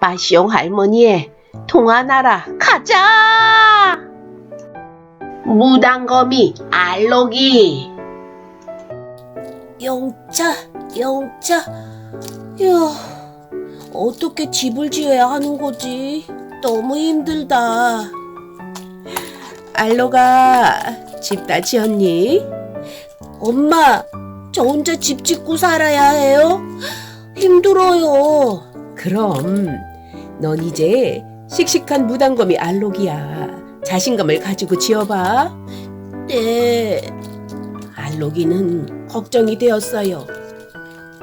마시옹 할머니의 통화나라 가자! 무당거미 알록이 영차, 영차. 야, 어떻게 집을 지어야 하는 거지? 너무 힘들다. 알로가, 집 다 지었니? 엄마, 저 혼자 집 짓고 살아야 해요? 힘들어요. 그럼, 넌 이제 씩씩한 무당검이 알록이야. 자신감을 가지고 지어봐. 네. 알록이는 걱정이 되었어요.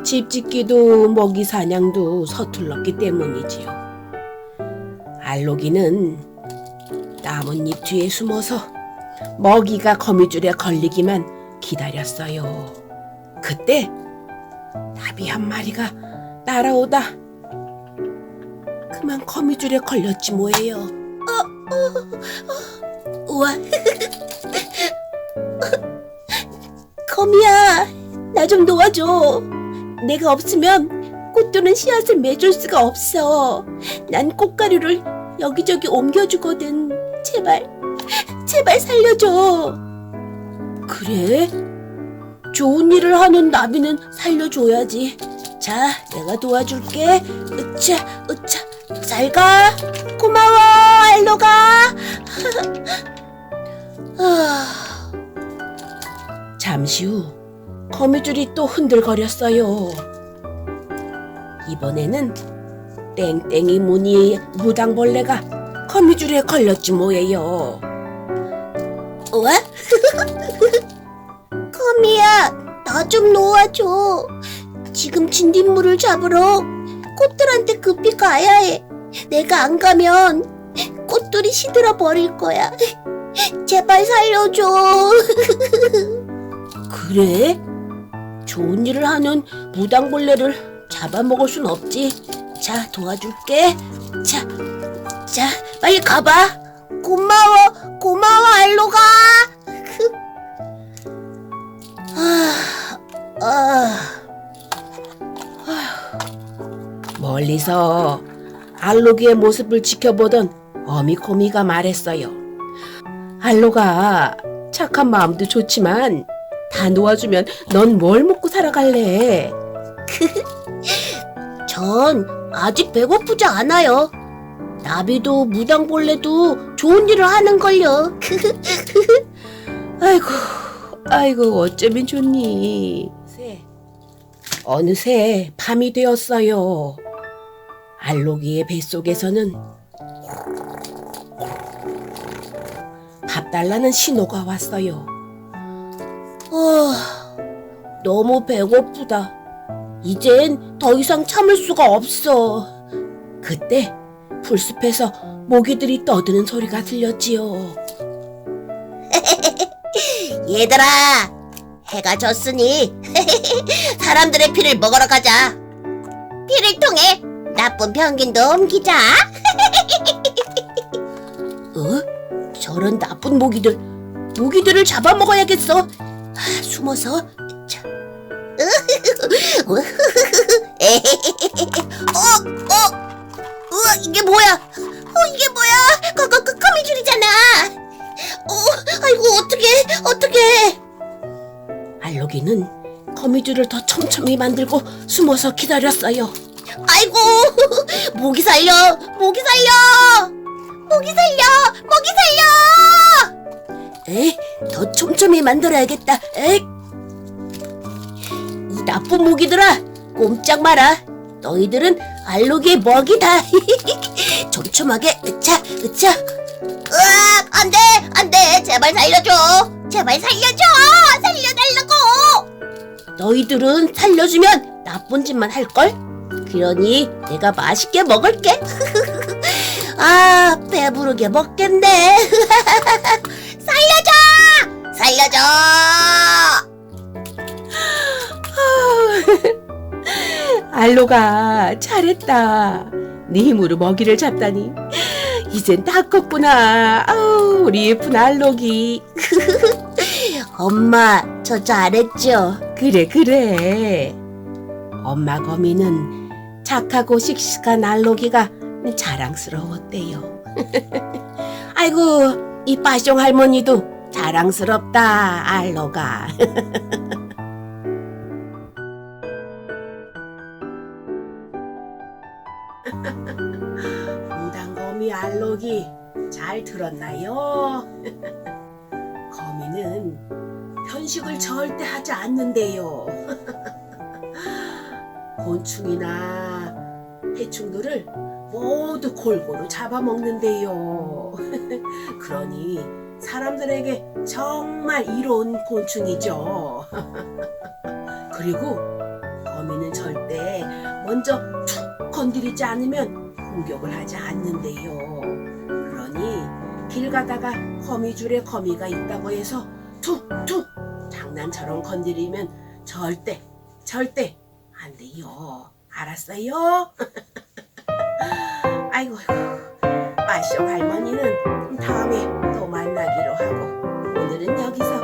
집 짓기도 먹이 사냥도 서툴렀기 때문이지요. 알록이는 나뭇잎 뒤에 숨어서 먹이가 거미줄에 걸리기만 기다렸어요. 그때 나비 한 마리가 날아오다 그만 거미줄에 걸렸지 뭐예요. 어, 어, 어. 우와. 거미야, 나 좀 도와줘. 내가 없으면 꽃들은 씨앗을 맺을 수가 없어. 난 꽃가루를 여기저기 옮겨주거든. 제발, 제발 살려줘. 그래? 좋은 일을 하는 나비는 살려줘야지. 자, 내가 도와줄게. 으차, 으차. 잘 가. 고마워, 알로가. 아... 잠시 후 거미줄이 또 흔들거렸어요. 이번에는 땡땡이 무늬의 무당벌레가 거미줄에 걸렸지 뭐예요. 왜? 거미야, 나 좀 놓아줘. 지금 진딧물을 잡으러 꽃들한테 급히 가야 해. 내가 안 가면 꽃들이 시들어 버릴 거야. 제발 살려줘. 그래? 좋은 일을 하는 무당벌레를 잡아먹을 순 없지. 자, 도와줄게. 자, 자, 빨리 가봐. 고마워, 고마워, 알로가. 아, 아. 멀리서 알로기의 모습을 지켜보던 어미코미가 말했어요. 알로가 착한 마음도 좋지만 다 놓아주면 넌 뭘 먹고 살아갈래? 전 아직 배고프지 않아요. 나비도 무당벌레도 좋은 일을 하는걸요. 아이고, 아이고, 어쩌면 좋니. 어느새 밤이 되었어요. 알로기의 뱃속에서는 밥 달라는 신호가 왔어요. 아, 너무 배고프다. 이젠 더 이상 참을 수가 없어. 그때 풀숲에서 모기들이 떠드는 소리가 들렸지요. 얘들아, 해가 졌으니 사람들의 피를 먹으러 가자. 피를 통해 나쁜 병균도 옮기자. 어? 저런 나쁜 모기들, 모기들을 잡아먹어야겠어. 아, 숨어서. 자, 어, 어, 우와, 이게 뭐야? 어, 이게 뭐야? 거, 거, 거, 거미줄이잖아. 어, 아이고, 어떡해, 어떡해. 알로기는 거미줄을 더 촘촘히 만들고 숨어서 기다렸어요. 아이고, 모기 살려, 모기 살려. 모기 살려, 모기 살려. 에, 더 촘촘히 만들어야겠다. 에, 이 나쁜 모기들아, 꼼짝 마라. 너희들은 알로기의 먹이다. 촘촘하게, 으차, 으차. 으악, 안 돼, 안 돼. 제발 살려줘. 제발 살려줘. 살려달라고. 너희들은 살려주면 나쁜 짓만 할걸? 그러니 내가 맛있게 먹을게. 아, 배부르게 먹겠네. 살려줘. 살려줘. 알로가 잘했다. 네 힘으로 먹이를 잡다니. 이젠 다 컸구나. 아우, 우리 예쁜 알로기. 엄마, 저 잘했죠? 그래, 그래. 엄마 거미는 착하고 씩씩한 알로기가 자랑스러웠대요. 아이고, 이 빠숑 할머니도 자랑스럽다, 알로가. 무당거미 알록이 잘 들었나요? 거미는 편식을 절대 하지 않는데요. 곤충이나 해충들을 모두 골고루 잡아먹는데요. 그러니 사람들에게 정말 이로운 곤충이죠. 그리고 거미는 절대 먼저 툭 건드리지 않으면 공격을 하지 않는데요. 그러니 길 가다가 거미줄에 거미가 있다고 해서 툭툭 장난처럼 건드리면 절대 절대 안 돼요. 알았어요? 아이고 마쇼 할머니는 다음에 또 만나기로 하고 오늘은 여기서